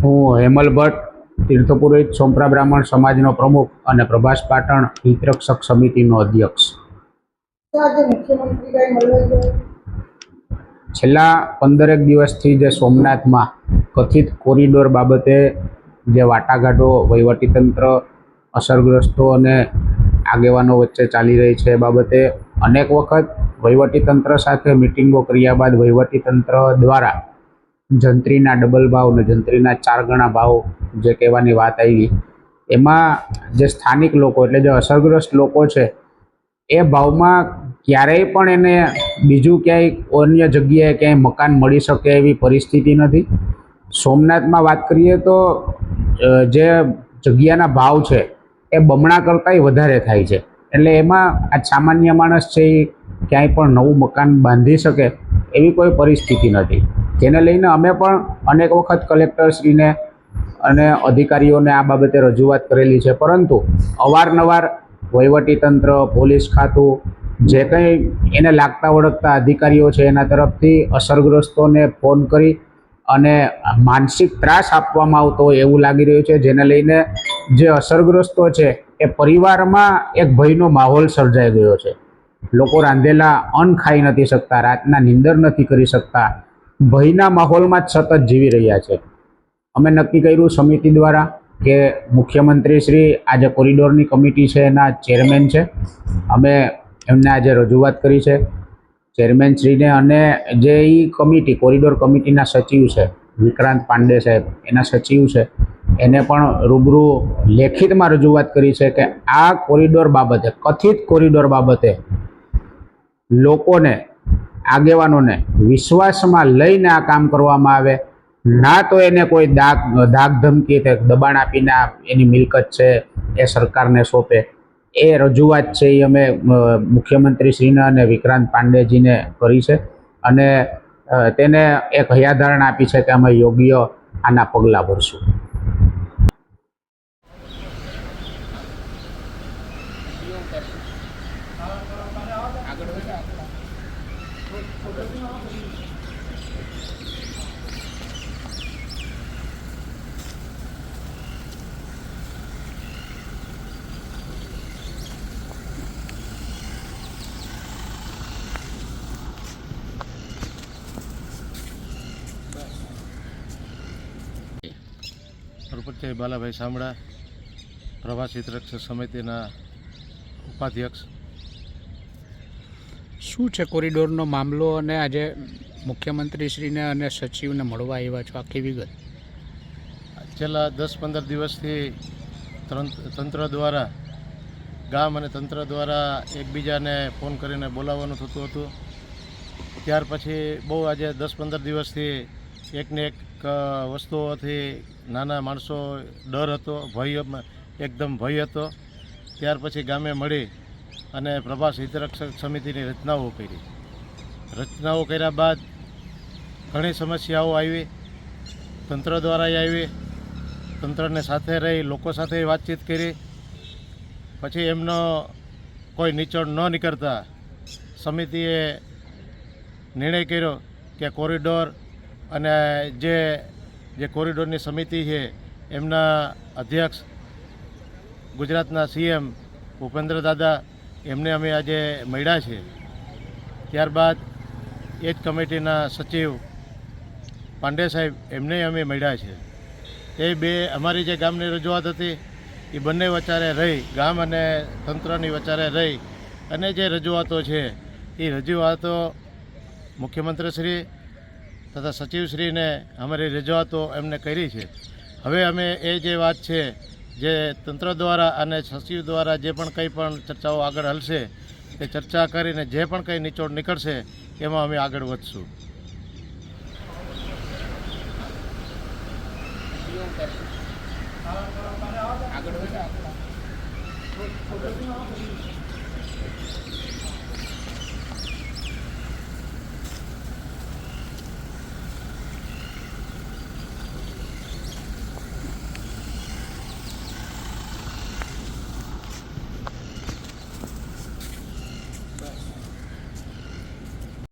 હું હેમલ ભટ્ટ તીર્થપુરોહિત સોમપ્રા બ્રાહ્મણ સમાજનો પ્રમુખ અને પ્રભાસ પાટણ હિતરક્ષક સમિતિનો અધ્યક્ષ. છેલ્લા પંદરેક દિવસથી જે સોમનાથમાં કથિત કોરિડોર બાબતે જે વાટાઘાટો, વહીવટીતંત્ર અસરગ્રસ્તો અને આગેવાનો વચ્ચે ચાલી રહી છે એ બાબતે અનેક વખત વહીવટીતંત્ર સાથે મિટિંગો કર્યા બાદ વહીવટીતંત્ર દ્વારા જંત્રીના ડબલ ભાવ અને જંત્રીના ચાર ગણા ભાવ જે કહેવાની વાત આવી, એમાં જે સ્થાનિક લોકો એટલે જે અસરગ્રસ્ત લોકો છે, એ ભાવમાં ક્યારેય પણ એને બીજું ક્યાંય અન્ય જગ્યાએ ક્યાંય મકાન મળી શકે એવી પરિસ્થિતિ નથી. સોમનાથમાં વાત કરીએ તો જે જગ્યાના ભાવ છે, એ બમણા કરતાંય વધારે થાય છે. એટલે એમાં આ સામાન્ય માણસ છે એ ક્યાંય પણ નવું મકાન બાંધી શકે એવી કોઈ પરિસ્થિતિ નથી. જેને લઈને અમે પણ અનેક વખત કલેક્ટરશ્રીને અને અધિકારીઓને આ બાબતે રજૂઆત કરેલી છે. પરંતુ અવારનવાર વહીવટીતંત્ર પોલીસ ખાતું, જે કંઈ એને લાગતા વળગતા અધિકારીઓ છે એના તરફથી અસરગ્રસ્તોને ફોન કરી અને માનસિક ત્રાસ આપવામાં આવતો હોય એવું લાગી રહ્યું છે. જેને લઈને જે અસરગ્રસ્તો છે એ પરિવારમાં એક ભયનો માહોલ સર્જાઈ ગયો છે. લોકો રાંધેલા અન્ન ખાઈ નથી શકતા, રાતના નિંદર નથી કરી શકતા, ભયના માહોલમાં જ સતત જીવી રહ્યા છે. અમે નક્કી કર્યું સમિતિ દ્વારા કે મુખ્યમંત્રી શ્રી આજે કોરિડોરની કમિટી છે, એના ચેરમેન છે. અમે એમને આજે રજૂઆત કરી છે. ચેરમેન શ્રીને અને જે એ કમિટી, કોરિડોર કમિટીના સચિવ છે, વિક્રાંત પાંડે સાહેબ, એના સચિવ છે, એને પણ રૂબરૂ લેખિતમાં રજૂઆત કરી છે કે આ કોરિડોર બાબતે, કથિત કોરિડોર બાબતે લોકોને, આગેવાનોને વિશ્વાસમાં લઈને આ કામ કરવામાં આવે. ના તો એને કોઈ દાગ દાગ ધમકી કે દબાણ આપીને એની મિલકત છે, એ સરકારને સોંપે. એ રજૂઆત છે એ અમે મુખ્યમંત્રીશ્રીને અને વિક્રાંત પાંડેજીને કરી છે. અને તેને એક હૈયાધારણ આપી છે કે અમે યોગ્ય આના પગલાં ભરશું. પ્રપંચ બાલાભાઈ સામડા પ્રવાસી રક્ષક સમિતિના ઉપાધ્યક્ષ શું છે કોરિડોરનો મામલો અને આજે મુખ્યમંત્રીશ્રીને અને સચિવને મળવા આવ્યા છો? આખી વિગત છેલ્લા દસ પંદર દિવસથી તંત્ર દ્વારા, ગામ અને તંત્ર દ્વારા એકબીજાને ફોન કરીને બોલાવવાનું થતું હતું. ત્યાર પછી બહુ આજે દસ પંદર દિવસથી એકને એક વસ્તુઓથી નાના માણસો ડર હતો, ભય એકદમ ભય હતો. ત્યાર પછી ગામે મળી અને પ્રભાસ હિતરક્ષક સમિતિની રચનાઓ કરી. રચનાઓ કર્યા બાદ ઘણી સમસ્યાઓ આવી. તંત્ર દ્વારા આવી. તંત્રને સાથે રહી, લોકો સાથે વાતચીત કરી. પછી એમનો કોઈ નીચોડ ન નીકળતા સમિતિએ નિર્ણય કર્યો કે કોરિડોર અને જે જે કોરિડોરની સમિતિ છે, એમના અધ્યક્ષ ગુજરાતના સીએમ ભૂપેન્દ્ર દાદા એમને અમે આજે મળ્યા છે. ત્યારબાદ એ જ કમિટીના સચિવ પાંડે સાહેબ એમને અમે મળ્યા છે. એ બે અમારી જે ગામની રજૂઆત હતી, એ બંને વચારે રહી, ગામ અને તંત્રની વચારે રહી અને જે રજૂઆતો છે, એ રજૂઆતો મુખ્યમંત્રીશ્રી તથા સચિવશ્રીને અમારી રજૂઆતો એમને કરી છે. હવે અમે એ જે વાત છે જે તંત્ર દ્વારા અને સચિવ દ્વારા જે પણ કંઈ પણ ચર્ચાઓ આગળ હલશે, તે ચર્ચા કરીને જે પણ કંઈ નિચોડ નીકળશે, એમાં અમે આગળ વધશું.